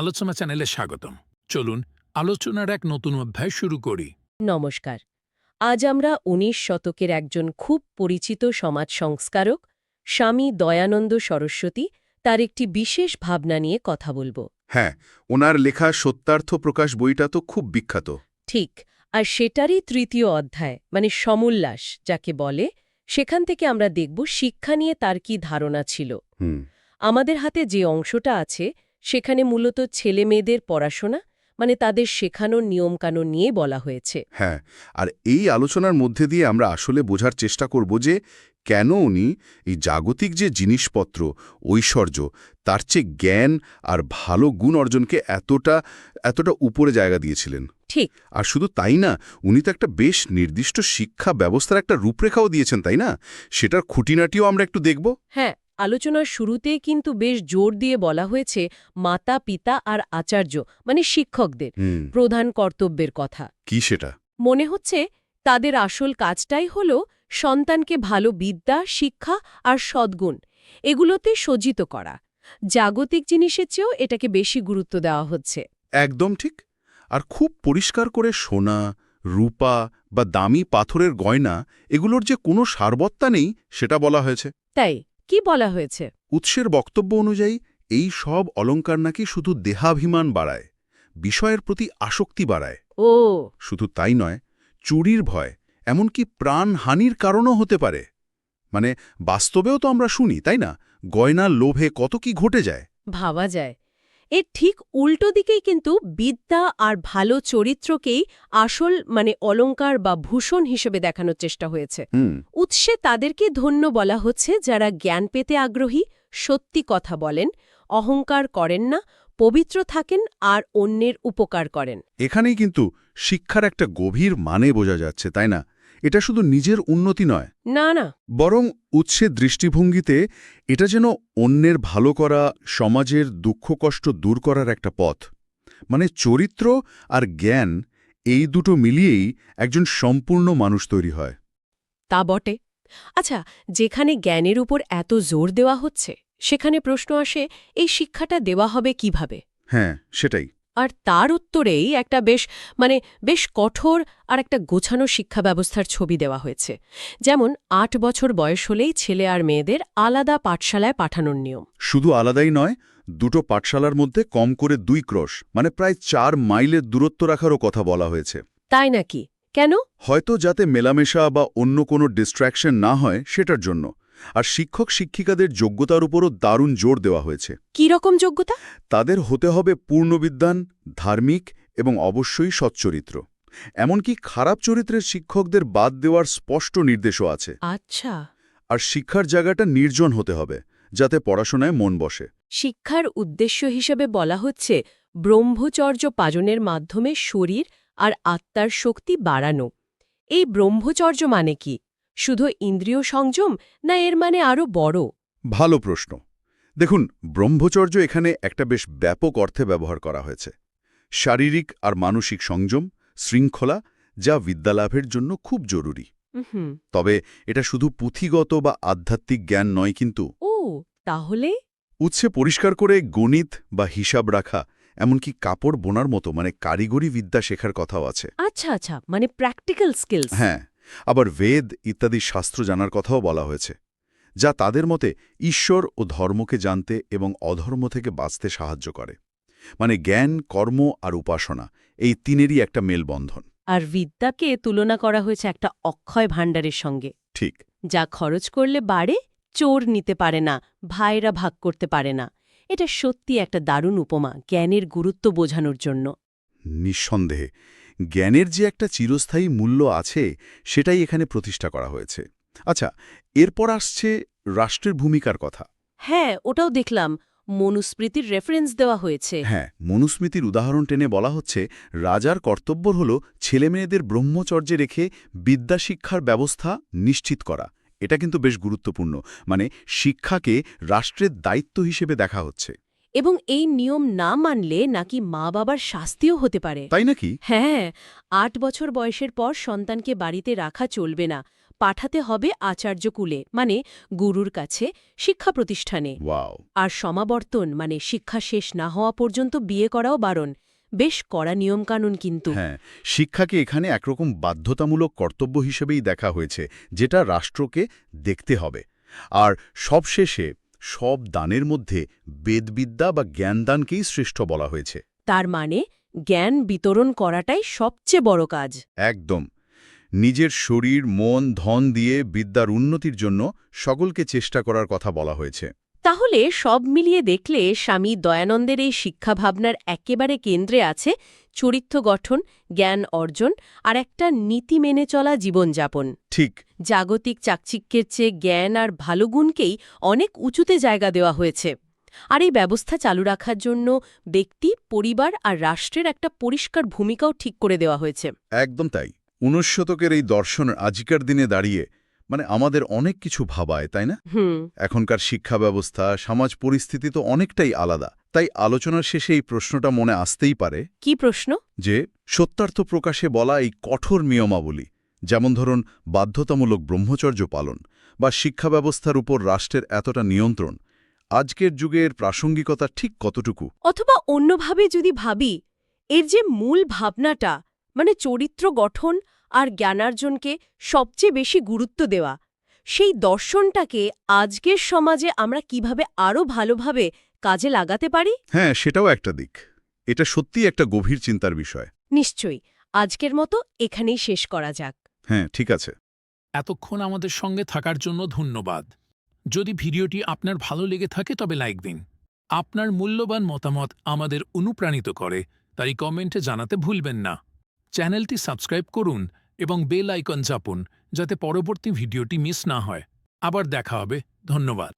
আলোচনা চ্যানেলে স্বাগতম। চলুন আলোচনার এক নতুন অধ্যায় শুরু করি। নমস্কার। আজ আমরা উনিশ শতকের একজন খুব পরিচিত সমাজ সংস্কারক স্বামী দয়ানন্দ সরস্বতী তার একটি বিশেষ ভাবনা নিয়ে কথা বলব। হ্যাঁ ওনার লেখা সত্যার্থ প্রকাশ বইটা তো খুব বিখ্যাত। ঠিক আর সেটারই তৃতীয় অধ্যায় মানে সমুল্লাস যাকে বলে সেখান থেকে আমরা দেখব শিক্ষা নিয়ে তার কি ধারণা ছিল। আমাদের হাতে যে অংশটা আছে সেখানে মূলত ছেলে মেয়েদের পড়াশোনা মানে তাদের শেখানোর নিয়মকানুন নিয়ে বলা হয়েছে। হ্যাঁ আর এই আলোচনার মধ্যে দিয়ে আমরা আসলে বোঝার চেষ্টা করব যে কেন উনি এই জাগতিক যে জিনিসপত্র ঐশ্বর্য তার চেয়ে জ্ঞান আর ভালো গুণ অর্জনকে এতটা এতটা উপরে জায়গা দিয়েছিলেন। ঠিক। আর শুধু তাই না উনি তো একটা বেশ নির্দিষ্ট শিক্ষা ব্যবস্থার একটা রূপরেখাও দিয়েছেন তাই না? সেটার খুঁটিনাটিও আমরা একটু দেখব। হ্যাঁ আলোচনার শুরুতে কিন্তু বেশ জোর দিয়ে বলা হয়েছে মাতা পিতা আর আচার্য মানে শিক্ষকদের প্রধান কর্তব্যের কথা। কি সেটা? মনে হচ্ছে তাদের আসল কাজটাই হল সন্তানকে ভালো বিদ্যা শিক্ষা আর সদ্গুণ এগুলোতে সজ্জিত করা। জাগতিক জিনিসের চেয়েও এটাকে বেশি গুরুত্ব দেওয়া হচ্ছে। একদম ঠিক। আর খুব পরিষ্কার করে সোনা রূপা বা দামি পাথরের গয়না এগুলোর যে কোনো সারবত্তা নেই সেটা বলা হয়েছে। তাই? কি বলা হয়েছে? উৎসের বক্তব্য অনুযায়ী এই সব অলঙ্কার নাকি শুধু দেহাভিমান বাড়ায় বিষয়ের প্রতি আসক্তি বাড়ায়। ও। শুধু তাই নয় চুরির ভয় এমনকি প্রাণহানির কারণও হতে পারে। মানে বাস্তবেও তো আমরা শুনি তাই না? গয়নার লোভে কত কি ঘটে যায়। ভাবা যায়। এর ঠিক উল্টো দিকেই কিন্তু বিদ্যা আর ভালো চরিত্রকেই আসল মানে অলংকার বা ভূষণ হিসেবে দেখানোর চেষ্টা হয়েছে। উৎসে তাদেরকে ধন্য বলা হচ্ছে যারা জ্ঞান পেতে আগ্রহী সত্যি কথা বলেন অহংকার করেন না পবিত্র থাকেন আর অন্যের উপকার করেন। এখানেই কিন্তু শিক্ষার একটা গভীর মানে বোঝা যাচ্ছে তাই না? এটা শুধু নিজের উন্নতি নয়। না না। বরং উৎসের দৃষ্টিভঙ্গিতে এটা যেন অন্যের ভালো করা সমাজের দুঃখ কষ্ট দূর করার একটা পথ। মানে চরিত্র আর জ্ঞান এই দুটো মিলিয়েই একজন সম্পূর্ণ মানুষ তৈরি হয়। তা বটে। আচ্ছা যেখানে জ্ঞানের উপর এত জোর দেওয়া হচ্ছে সেখানে প্রশ্ন আসে এই শিক্ষাটা দেওয়া হবে কীভাবে? হ্যাঁ সেটাই। আর তার উত্তরেই একটা বেশ মানে বেশ কঠোর আর একটা গোছানো শিক্ষা ব্যবস্থার ছবি দেওয়া হয়েছে। যেমন আট বছর বয়স হলেই ছেলে আর মেয়েদের আলাদা পাঠশালায় পাঠানোর নিয়ম। শুধু আলাদাই নয় দুটো পাঠশালার মধ্যে কম করে দুই ক্রস মানে প্রায় চার মাইলের দূরত্ব রাখারও কথা বলা হয়েছে। তাই নাকি? কেন? হয়তো যাতে মেলামেশা বা অন্য কোনো ডিস্ট্র্যাকশন না হয় সেটার জন্য। আর শিক্ষক শিক্ষিকাদের যোগ্যতার উপরও দারুণ জোর দেওয়া হয়েছে। কি রকম যোগ্যতা? তাদের হতে হবে পূর্ণবিদ্যান ধার্মিক এবং অবশ্যই সচ্চরিত্র। এমনকি খারাপ চরিত্রের শিক্ষকদের বাদ দেওয়ার স্পষ্ট নির্দেশও আছে। আচ্ছা। আর শিক্ষার জায়গাটা নির্জন হতে হবে যাতে পড়াশোনায় মন বসে। শিক্ষার উদ্দেশ্য হিসেবে বলা হচ্ছে ব্রহ্মচর্য পাজনের মাধ্যমে শরীর আর আত্মার শক্তি বাড়ানো। এই ব্রহ্মচর্য মানে কি? শুধু ইন্দ্রিয় সংযম না এর মানে আরও বড়? ভালো প্রশ্ন। দেখুন ব্রহ্মচর্য এখানে একটা বেশ ব্যাপক অর্থে ব্যবহার করা হয়েছে। শারীরিক আর মানসিক সংযম শৃঙ্খলা যা বিদ্যালাভের জন্য খুব জরুরি। তবে এটা শুধু পুঁথিগত বা আধ্যাত্মিক জ্ঞান নয় কিন্তু ও তাহলে? উৎসে পরিষ্কার করে গণিত বা হিসাব রাখা এমনকি কাপড় বোনার মতো মানে কারিগরি বিদ্যা শেখার কথাও আছে। আচ্ছা আচ্ছা মানে প্র্যাকটিক্যাল স্কিলস হ্যাঁ। আবার বেদ ইত্যাদি শাস্ত্র জানার কথাও বলা হয়েছে যা তাদের মতে ঈশ্বর ও ধর্মকে জানতে এবং অধর্ম থেকে বাঁচতে সাহায্য করে। মানে জ্ঞান কর্ম আর উপাসনা এই তিনেরই একটা মেলবন্ধন। আর বিদ্যাকে তুলনা করা হয়েছে একটা অক্ষয় ভাণ্ডারের সঙ্গে। ঠিক। যা খরচ করলে বাড়ে চোর নিতে পারে না ভাইরা ভাগ করতে পারে না। এটা সত্যি একটা দারুণ উপমা জ্ঞানের গুরুত্ব বোঝানোর জন্য। নিঃসন্দেহে জ্ঞানের যে একটা চিরস্থায়ী মূল্য আছে সেটাই এখানে প্রতিষ্ঠা করা হয়েছে। আচ্ছা এরপর আসছে রাষ্ট্রের ভূমিকার কথা। হ্যাঁ ওটাও দেখলাম। মনুস্মৃতির রেফারেন্স দেওয়া হয়েছে। হ্যাঁ মনুস্মৃতির উদাহরণ টেনে বলা হচ্ছে রাজার কর্তব্য হল ছেলেমেয়েদের ব্রহ্মচর্যে রেখে বিদ্যা শিক্ষার ব্যবস্থা নিশ্চিত করা। এটা কিন্তু বেশ গুরুত্বপূর্ণ। মানে শিক্ষাকে রাষ্ট্রের দায়িত্ব হিসেবে দেখা হচ্ছে। এবং এই নিয়ম না মানলে নাকি মা বাবার শাস্তিও হতে পারে। তাই নাকি? হ্যাঁ আট বছর বয়সের পর সন্তানকে বাড়িতে রাখা চলবে না। পাঠাতে হবে আচার্যকুলে মানে গুরুর কাছে শিক্ষা প্রতিষ্ঠানে। আর সমাবর্তন মানে শিক্ষা শেষ না হওয়া পর্যন্ত বিয়ে করাও বারণ। বেশ কড়া নিয়মকানুন কিন্তু। হ্যাঁ শিক্ষাকে এখানে একরকম বাধ্যতামূলক কর্তব্য হিসেবেই দেখা হয়েছে যেটা রাষ্ট্রকে দেখতে হবে। আর সবশেষে সব দানের মধ্যে বেদবিদ্যা বা জ্ঞানদানকেই শ্রেষ্ঠ বলা হয়েছে। তার মানে জ্ঞান বিতরণ করাটাই সবচেয়ে বড় কাজ। একদম। নিজের শরীর মন ধন দিয়ে বিদ্যার উন্নতির জন্য সকলকে চেষ্টা করার কথা বলা হয়েছে। তাহলে সব মিলিয়ে দেখলে স্বামী দয়ানন্দের এই শিক্ষা ভাবনার একেবারে কেন্দ্রে আছে চরিত্র গঠন জ্ঞান অর্জন আর একটা নীতি মেনে চলা জীবনযাপন। ঠিক। জাগতিক চাকচিক্যের চেয়ে জ্ঞান আর ভালো গুণকেই অনেক উঁচুতে জায়গা দেওয়া হয়েছে। আর এই ব্যবস্থা চালু রাখার জন্য ব্যক্তি পরিবার আর রাষ্ট্রের একটা পরিষ্কার ভূমিকাও ঠিক করে দেওয়া হয়েছে। একদম তাই। উনিশ শতকের এই দর্শন আজিকার দিনে দাঁড়িয়ে মানে আমাদের অনেক কিছু ভাবায় তাই না? এখনকার শিক্ষা ব্যবস্থা সমাজ পরিস্থিতি তো অনেকটাই আলাদা। তাই আলোচনার শেষে এই প্রশ্নটা মনে আসতেই পারে। কি প্রশ্ন? যে সত্যার্থ প্রকাশে বলা এই কঠোর নিয়মাবলী যেমন ধরুন বাধ্যতামূলক ব্রহ্মচর্য পালন বা শিক্ষা ব্যবস্থার উপর রাষ্ট্রের এতটা নিয়ন্ত্রণ আজকের যুগের প্রাসঙ্গিকতা ঠিক কতটুকু? অথবা অন্যভাবে যদি ভাবি এর যে মূল ভাবনাটা মানে চরিত্র গঠন আর জ্ঞানার্জনকে সবচেয়ে বেশি গুরুত্ব দেওয়া। সেই দর্শনটাকে আজকের সমাজে আমরা কীভাবে আরও ভালোভাবে কাজে লাগাতে পারি? হ্যাঁ সেটাও একটা দিক। এটা সত্যিই একটা গভীর চিন্তার বিষয়। নিশ্চয়ই। আজকের মতো এখানেই শেষ করা যাক। হ্যাঁ ঠিক আছে। এতক্ষণ আমাদের সঙ্গে থাকার জন্য ধন্যবাদ। যদি ভিডিওটি আপনার ভালো লেগে থাকে তবে লাইক দিন। আপনার মূল্যবান মতামত আমাদের অনুপ্রাণিত করে তাই কমেন্টে জানাতে ভুলবেন না। চ্যানেলটি সাবস্ক্রাইব করুন এবং বেল আইকন চাপুন, যাতে পরবর্তী ভিডিওটি মিস না হয়। আবার দেখা হবে। ধন্যবাদ।